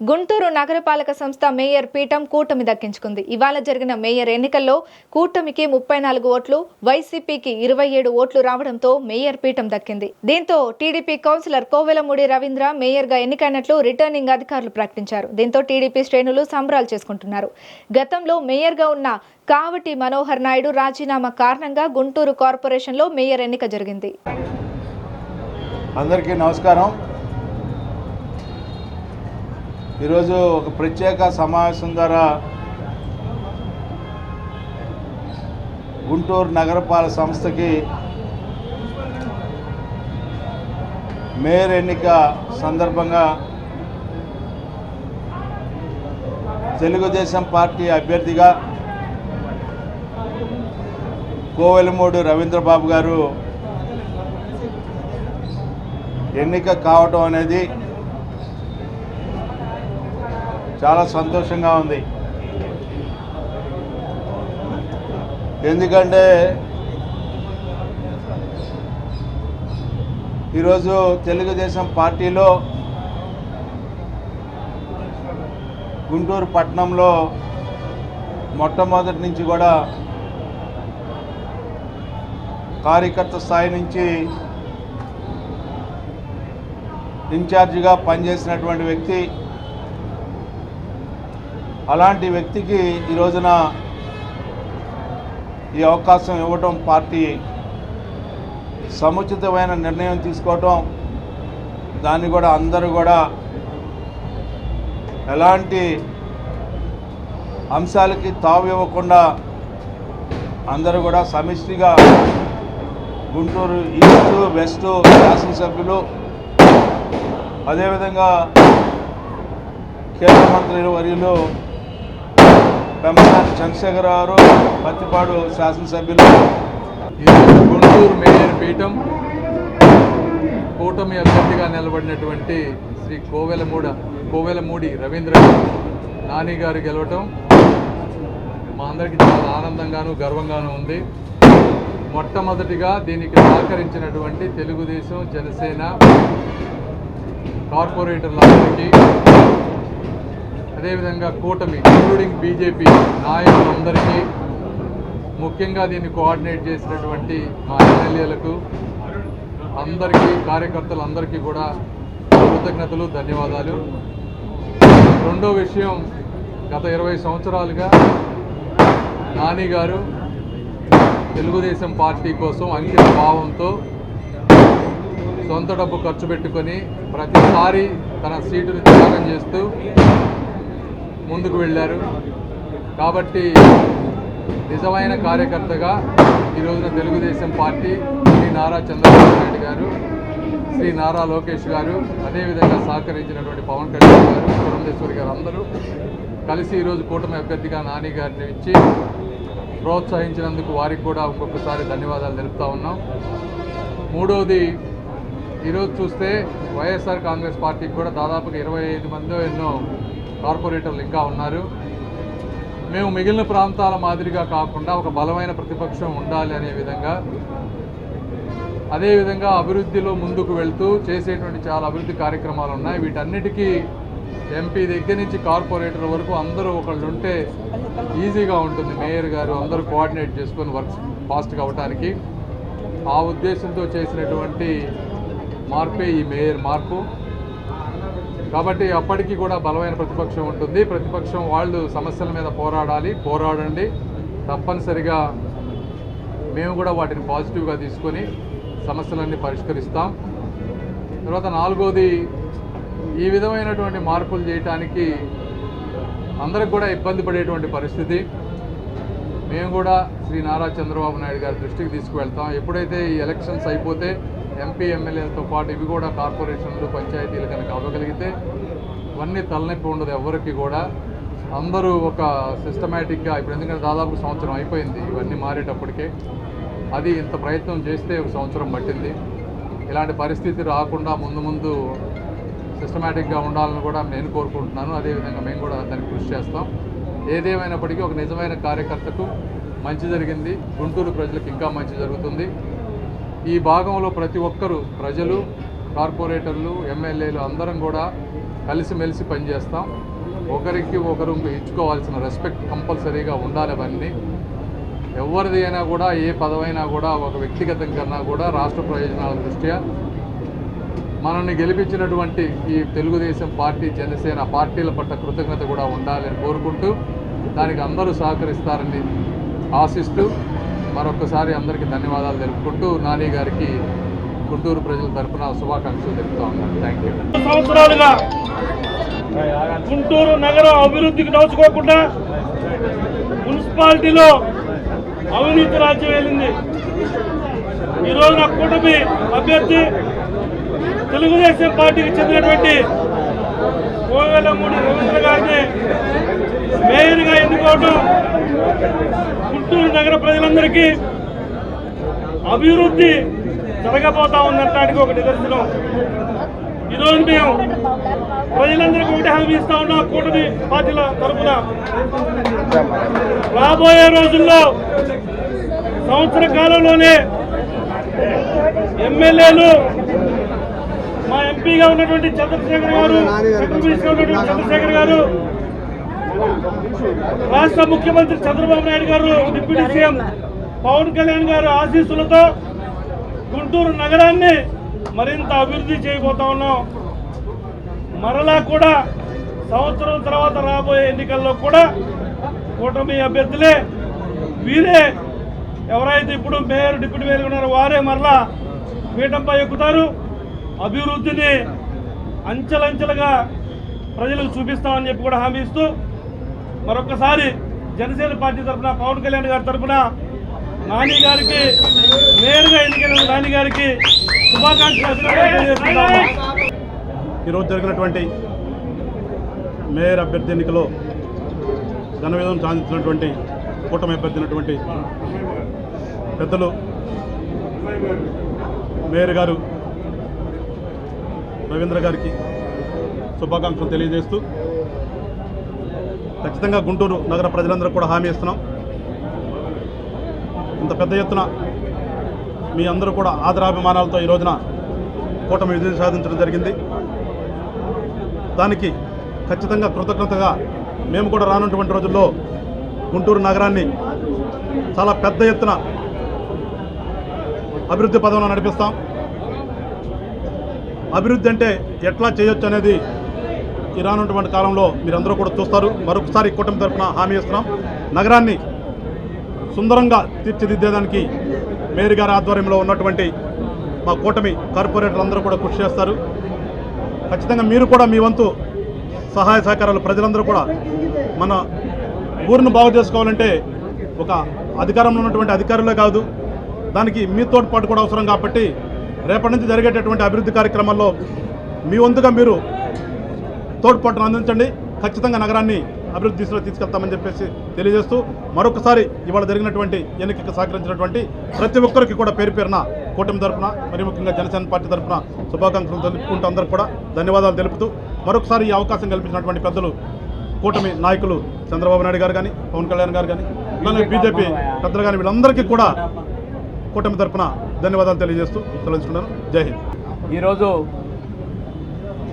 గుంటూరు నగరపాలక సంస్థ మేయర్ పీఠం కూటమి దక్కించుకుంది. ఇవాళ జరిగిన మేయర్ ఎన్నికల్లో కూటమికి ముప్పై నాలుగు ఓట్లు వైసీపీకి ఇరవై ఏడు ఓట్లు రావడంతో మేయర్ పీఠం దక్కింది. దీంతో టీడీపీ కౌన్సిలర్ కోవెలమూడి రవీంద్ర మేయర్గా ఎన్నికైనట్లు రిటర్నింగ్ అధికారులు ప్రకటించారు. దీంతో టీడీపీ శ్రేణులు సంబరాలు చేసుకుంటున్నారు. గతంలో మేయర్గా ఉన్న కావటి మనోహర్ నాయుడు రాజీనామా కారణంగా గుంటూరు కార్పొరేషన్లో మేయర్ ఎన్నిక జరిగింది. అందరికీ నమస్కారం. ఈరోజు ఒక ప్రత్యేక సమావేశం ద్వారా గుంటూరు నగరపాలక సంస్థకి మేయర్ ఎన్నిక సందర్భంగా తెలుగుదేశం పార్టీ అభ్యర్థిగా కోవెలమూడి రవీంద్రబాబు గారు ఎన్నిక కావటం అనేది చాలా సంతోషంగా ఉంది. ఎందుకంటే ఈరోజు తెలుగుదేశం పార్టీలో గుంటూరు పట్టణంలో మొట్టమొదటి నుంచి కూడా కార్యకర్త స్థాయి నుంచి ఇన్ఛార్జిగా పనిచేసినటువంటి వ్యక్తి అలాంటి వ్యక్తికి ఈ రోజున ఈ అవకాశం ఇవ్వటం పార్టీ సముచితమైన నిర్ణయం తీసుకోవటం దాన్ని కూడా అందరూ కూడా ఎలాంటి అంశాలకి తావు ఇవ్వకుండా అందరూ కూడా సమిష్టిగా గుంటూరు ఈస్ట్ వెస్ట్ శాసనసభ్యులు అదేవిధంగా కేంద్ర మంత్రి వర్యులు పెమ్మసాని చంద్రశేఖర్ గారు పత్తిపాడు శాసనసభ్యులు. గుంటూరు మేయర్ పీఠం కూటమి అభ్యర్థిగా నిలబడినటువంటి శ్రీ కోవెలమూడ కోవెలమూడి రవీంద్ర నాని గారు గెలవటం మా అందరికీ చాలా ఆనందంగాను గర్వంగాను ఉంది. మొట్టమొదటిగా దీనికి సహకరించినటువంటి తెలుగుదేశం జనసేన కార్పొరేటర్లందరికీ అదేవిధంగా కూటమి ఇంక్లూడింగ్ బీజేపీ నాయకులందరికీ ముఖ్యంగా దీన్ని కోఆర్డినేట్ చేసినటువంటి మా ఎమ్మెల్యేలకు అందరికీ కార్యకర్తలందరికీ కూడా కృతజ్ఞతలు ధన్యవాదాలు. రెండో విషయం గత ఇరవై సంవత్సరాలుగా నాని గారు తెలుగుదేశం పార్టీ కోసం అంకిత భావంతో సొంత డబ్బు ఖర్చు పెట్టుకొని ప్రతిసారి తన సీటును త్యాగం చేస్తూ ముందుకు వెళ్ళారు. కాబట్టి నిజమైన కార్యకర్తగా ఈ రోజున తెలుగుదేశం పార్టీ శ్రీ నారా చంద్రబాబు నాయుడు గారు శ్రీ నారా లోకేష్ గారు అదేవిధంగా సహకరించినటువంటి పవన్ కళ్యాణ్ గారు పురంధేశ్వరి గారు అందరూ కలిసి ఈరోజు కూటమి అభ్యర్థిగా నాని గారిని ఇచ్చి ప్రోత్సహించినందుకు వారికి కూడా ఒక్కొక్కసారి ధన్యవాదాలు తెలుపుతా ఉన్నాం. మూడవది ఈరోజు చూస్తే వైఎస్ఆర్ కాంగ్రెస్ పార్టీకి కూడా దాదాపుగా ఇరవై ఐదు మందో ఎన్నో కార్పొరేటర్లు ఇంకా ఉన్నారు. మేము మిగిలిన ప్రాంతాల మాదిరిగా కాకుండా ఒక బలమైన ప్రతిపక్షం ఉండాలి అనే విధంగా అదేవిధంగా అభివృద్ధిలో ముందుకు వెళ్తూ చేసేటువంటి చాలా అభివృద్ధి కార్యక్రమాలు ఉన్నాయి. వీటన్నిటికీ ఎంపీ దగ్గర నుంచి కార్పొరేటర్ వరకు అందరూ ఒకళ్ళు ఉంటే ఈజీగా ఉంటుంది. మేయర్ గారు అందరూ కోఆర్డినేట్ చేసుకొని వర్క్స్ ఫాస్ట్గా అవడానికి ఆ ఉద్దేశంతో చేసినటువంటి మార్పే ఈ మేయర్ మార్పు. కాబట్టి అప్పటికీ కూడా బలమైన ప్రతిపక్షం ఉంటుంది. ప్రతిపక్షం వాళ్ళు సమస్యల మీద పోరాడాలి. పోరాడండి. తప్పనిసరిగా మేము కూడా వాటిని పాజిటివ్గా తీసుకొని సమస్యలన్నీ పరిష్కరిస్తాం. తర్వాత నాలుగోది ఈ విధమైనటువంటి మార్పులు చేయటానికి అందరికి కూడా ఇబ్బంది పడేటువంటి పరిస్థితి. మేము కూడా శ్రీ నారా చంద్రబాబు నాయుడు గారి దృష్టికి తీసుకువెళ్తాం. ఎప్పుడైతే ఈ ఎలక్షన్స్ అయిపోతే ఎంపీ ఎమ్మెల్యేలతో పాటు ఇవి కూడా కార్పొరేషన్లు పంచాయతీలు కనుక అవ్వగలిగితే ఇవన్నీ తలనొప్పి ఉండదు ఎవరికి కూడా. అందరూ ఒక సిస్టమేటిక్గా ఇప్పుడు ఎందుకంటే దాదాపు సంవత్సరం అయిపోయింది ఇవన్నీ మారేటప్పటికే. అది ఇంత ప్రయత్నం చేస్తే ఒక సంవత్సరం పట్టింది. ఇలాంటి పరిస్థితి రాకుండా ముందు ముందు సిస్టమేటిక్గా ఉండాలని కూడా నేను కోరుకుంటున్నాను. అదేవిధంగా మేము కూడా దానికి కృషి చేస్తాం. ఏదేమైనప్పటికీ ఒక నిజమైన కార్యకర్తకు మంచి జరిగింది. గుంటూరు ప్రజలకు ఇంకా మంచి జరుగుతుంది. ఈ భాగంలో ప్రతి ఒక్కరూ ప్రజలు కార్పొరేటర్లు ఎమ్మెల్యేలు అందరం కూడా కలిసిమెలిసి పనిచేస్తాం. ఒకరికి ఒకరు ఇచ్చుకోవాల్సిన రెస్పెక్ట్ కంపల్సరీగా ఉండాలి అవన్నీ. ఎవరిది అయినా కూడా ఏ పదవైనా కూడా ఒక వ్యక్తిగతం కన్నా కూడా రాష్ట్ర ప్రయోజనాల దృష్ట్యా మనల్ని గెలిపించినటువంటి ఈ తెలుగుదేశం పార్టీ జనసేన పార్టీల పట్ల కృతజ్ఞత కూడా ఉండాలని కోరుకుంటూ దానికి అందరూ సహకరిస్తారని ఆశిస్తూ మరొకసారి అందరికీ ధన్యవాదాలు తెలుపుకుంటూ నాని గారికి గుంటూరు ప్రజల తరపున శుభాకాంక్షలు తెలుపుతా ఉన్నాను. థ్యాంక్ యూ సంవత్సరాలుగా గుంటూరు నగరం అభివృద్ధికి నోచుకోకుండా మున్సిపాలిటీలో అవినీతి రాజ్యం వెళ్ళింది. ఈ నా కూటమి అభ్యర్థి తెలుగుదేశం పార్టీకి చెందినటువంటి కోవెలమూడి రవీంద్ర గారిని మేయర్గా ఎన్నుకోవటం గుంటూరు నగర ప్రజలందరికీ అభివృద్ధి జరగబోతా ఉందనడానికి ఒక నిదర్శనం. ఈరోజు మేము ప్రజలందరికీ ఒకటి హామీ ఇస్తా ఉన్నాం కూటమి పార్టీల తరఫున రాబోయే రోజుల్లో సంవత్సర కాలంలోనే ఎమ్మెల్యేలు మా ఎంపీగా ఉన్నటువంటి చంద్రశేఖర్ గారు సెంట్రల్ ఉన్నటువంటి చంద్రశేఖర్ గారు రాష్ట్ర ముఖ్యమంత్రి చంద్రబాబు నాయుడు గారు డిప్యూటీ సీఎం పవన్ కళ్యాణ్ గారు ఆశీస్సులతో గుంటూరు నగరాన్ని మరింత అభివృద్ధి చేయబోతా ఉన్నాం. మరలా కూడా సంవత్సరం తర్వాత రాబోయే ఎన్నికల్లో కూడా కూటమి అభ్యర్థులే వీరే ఎవరైతే ఇప్పుడు మేయర్ డిప్యూటీ మేయర్ ఉన్నారో వారే మరలా పీఠంపై ఎక్కుతారు. అభివృద్ధిని అంచెలంచెలుగా ప్రజలకు చూపిస్తామని చెప్పి కూడా హామీ ఇస్తూ మరొకసారి జనసేన పార్టీ తరఫున పవన్ కళ్యాణ్ గారి తరఫున నాని గారికి నేరుగా ఎన్నికైన నాని గారికి శుభాకాంక్షలు ఈరోజు జరిగినటువంటి మేయర్ అభ్యర్థి ఎన్నికలో ఘన విధం సాధించినటువంటి కూటమి అభ్యర్థినటువంటి పెద్దలు మేయర్ గారు రవీంద్ర గారికి శుభాకాంక్షలు తెలియజేస్తూ ఖచ్చితంగా గుంటూరు నగర ప్రజలందరూ కూడా హామీ ఇస్తున్నాం. ఇంత పెద్ద ఎత్తున మీ అందరూ కూడా ఆదరాభిమానాలతో ఈ రోజున కూటమి విజయం సాధించడం జరిగింది. దానికి ఖచ్చితంగా కృతజ్ఞతగా మేము కూడా రానున్నటువంటి రోజుల్లో గుంటూరు నగరాన్ని చాలా పెద్ద ఎత్తున అభివృద్ధి పదంలో నడిపిస్తాం. అభివృద్ధి అంటే ఎట్లా చేయొచ్చు అనేది ఇరానున్నటువంటి కాలంలో మీరందరూ కూడా చూస్తారు. మరొకసారి కూటమి తరఫున హామీ ఇస్తున్నాం. నగరాన్ని సుందరంగా తీర్చిదిద్దేదానికి మేయర్ గారి ఆధ్వర్యంలో ఉన్నటువంటి మా కూటమి కార్పొరేటర్లు అందరూ కూడా కృషి చేస్తారు. ఖచ్చితంగా మీరు కూడా మీ వంతు సహాయ సహకారాలు ప్రజలందరూ కూడా మన ఊరిని బాగు చేసుకోవాలంటే ఒక అధికారంలో ఉన్నటువంటి అధికారులే కాదు దానికి మీ తోడ్పాటు కూడా అవసరం కాబట్టి రేపటి నుంచి జరిగేటటువంటి అభివృద్ధి కార్యక్రమాల్లో మీ వంతుగా మీరు తోడ్పాటును అందించండి. ఖచ్చితంగా నగరాన్ని అభివృద్ధి దిశలో తీసుకెళ్తామని చెప్పేసి తెలియజేస్తూ మరొకసారి ఇవాళ జరిగినటువంటి ఎన్నికకు సహకరించినటువంటి ప్రతి ఒక్కరికి కూడా పేరు పేరున కూటమి తరఫున మరి ముఖ్యంగా జనసేన పార్టీ తరఫున శుభాకాంక్షలు తెలుపుకుంటూ అందరూ కూడా ధన్యవాదాలు తెలుపుతూ మరొకసారి ఈ అవకాశం కల్పించినటువంటి పెద్దలు కూటమి నాయకులు చంద్రబాబు నాయుడు గారు కానీ పవన్ కళ్యాణ్ గారు కానీ అలానే బీజేపీ పెద్దలు కానీ వీళ్ళందరికీ కూడా కూటమి తరఫున ధన్యవాదాలు తెలియజేస్తూ తెలుసుకున్నాను జై హింద్. ఈరోజు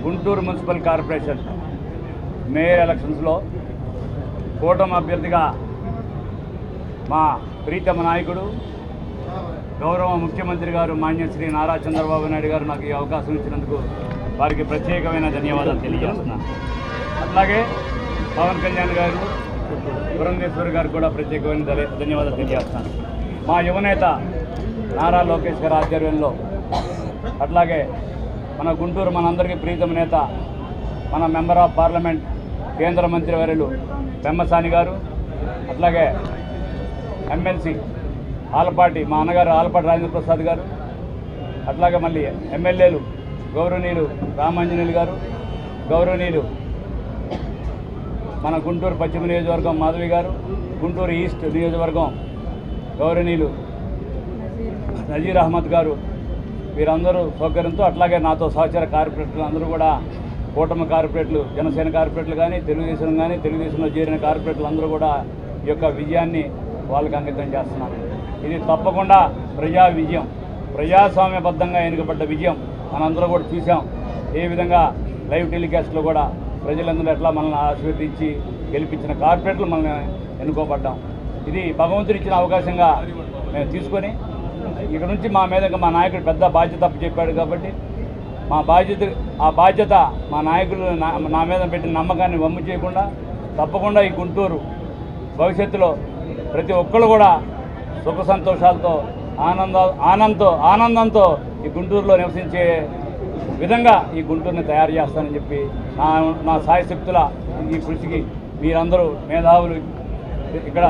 గుంటూరు మున్సిపల్ కార్పొరేషన్ మేయర్ ఎలక్షన్స్లో కూటమి అభ్యర్థిగా మా ప్రీతమ నాయకుడు గౌరవ ముఖ్యమంత్రి గారు మాన్య శ్రీ నారా చంద్రబాబు నాయుడు గారు నాకు ఈ అవకాశం ఇచ్చినందుకు వారికి ప్రత్యేకమైన ధన్యవాదాలు తెలియజేస్తున్నాను. అట్లాగే పవన్ కళ్యాణ్ గారు పురంధేశ్వరి గారు కూడా ప్రత్యేకమైన ధన్యవాదాలు తెలియజేస్తున్నాను. మా యువనేత నారా లోకేష్ గారి ఆధ్వర్యంలో అట్లాగే మన గుంటూరు మనందరికీ ప్రీతమ నేత మన మెంబర్ ఆఫ్ పార్లమెంట్ కేంద్ర మంత్రి వర్యులు పెమ్మసాని గారు అట్లాగే ఎమ్మెల్సీ ఆలపాటి మా అన్నగారు ఆలపాటి రాజేంద్ర ప్రసాద్ గారు అట్లాగే మళ్ళీ ఎమ్మెల్యేలు గౌరవనీయులు రామాంజనేయులు గారు గౌరవనీయులు మన గుంటూరు పశ్చిమ నియోజకవర్గం మాధవి గారు గుంటూరు ఈస్ట్ నియోజకవర్గం గౌరవనీయులు నజీర్ అహ్మద్ గారు వీరందరూ సౌకర్యంతో అట్లాగే నాతో సహచర కార్పొరేటర్లు అందరూ కూడా కూటమి కార్పొరేట్లు జనసేన కార్పొరేట్లు కానీ తెలుగుదేశం కానీ తెలుగుదేశంలో చేరిన కార్పొరేట్లు అందరూ కూడా ఈ యొక్క విజయాన్ని వాళ్ళకి అంకితం చేస్తున్నారు. ఇది తప్పకుండా ప్రజా విజయం. ప్రజాస్వామ్యబద్ధంగా ఎన్నికబడ్డ విజయం. మనందరూ కూడా చూసాం ఏ విధంగా లైవ్ టెలికాస్ట్లో కూడా ప్రజలందరూ ఎట్లా మనల్ని ఆశీర్వదించి గెలిపించిన కార్పొరేట్లు మనల్ని ఎన్నుకోబడ్డాం. ఇది భగవంతుడు ఇచ్చిన అవకాశంగా మేము తీసుకొని ఇక నుంచి మా మీద మా నాయకుడు పెద్ద బాధ్యత చెప్పాడు కాబట్టి మా బాధ్యత ఆ బాధ్యత మా నాయకులు నా నా మీద పెట్టిన నమ్మకాన్ని వమ్ము చేయకుండా తప్పకుండా ఈ గుంటూరు భవిష్యత్తులో ప్రతి ఒక్కరు కూడా సుఖ సంతోషాలతో ఆనంద ఆనందంతో ఆనందంతో ఈ గుంటూరులో నివసించే విధంగా ఈ గుంటూరుని తయారు చేస్తానని చెప్పి నా నా సాయశక్తుల ఈ కృషికి మీరందరూ మేధావులు ఇక్కడ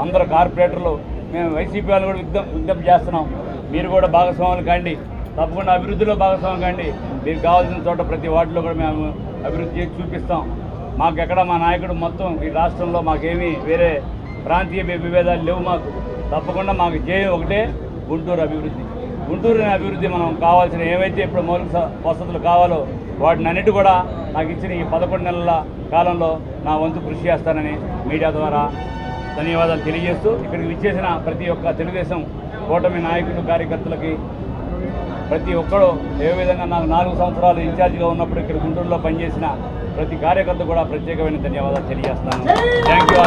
అందరు కార్పొరేటర్లు మేము వైసీపీ వాళ్ళు కూడా విజ్ఞప్తి విజ్ఞప్తి చేస్తున్నాం. మీరు కూడా భాగస్వాములు కాండి. తప్పకుండా అభివృద్ధిలో భాగస్వామి కాండి. మీకు కావాల్సిన చోట ప్రతి వార్డులో కూడా మేము అభివృద్ధి చేసి చూపిస్తాం. మాకు ఎక్కడ మా నాయకుడు మొత్తం ఈ రాష్ట్రంలో మాకేమీ వేరే ప్రాంతీయ విభేదాలు లేవు మాకు. తప్పకుండా మాకు జయం ఒకటే గుంటూరు అభివృద్ధి. గుంటూరు అభివృద్ధి మనం కావాల్సిన ఏవైతే ఇప్పుడు మౌలిక వసతులు కావాలో వాటిని అన్నిటి కూడా నాకు ఇచ్చిన ఈ పదకొండు నెలల కాలంలో నా వంతు కృషి చేస్తానని మీడియా ద్వారా ధన్యవాదాలు తెలియజేస్తూ ఇక్కడికి విచ్చేసిన ప్రతి ఒక్క తెలుగుదేశం కూటమి నాయకులు కార్యకర్తలకి ప్రతి ఒక్కరు ఏ విధంగా నాకు నాలుగు సంవత్సరాలు ఇన్ఛార్జిగా ఉన్నప్పుడు ఇక్కడ గుంటూరులో పనిచేసిన ప్రతి కార్యకర్త కూడా ప్రత్యేకమైన ధన్యవాదాలు తెలియజేస్తాను. Thank you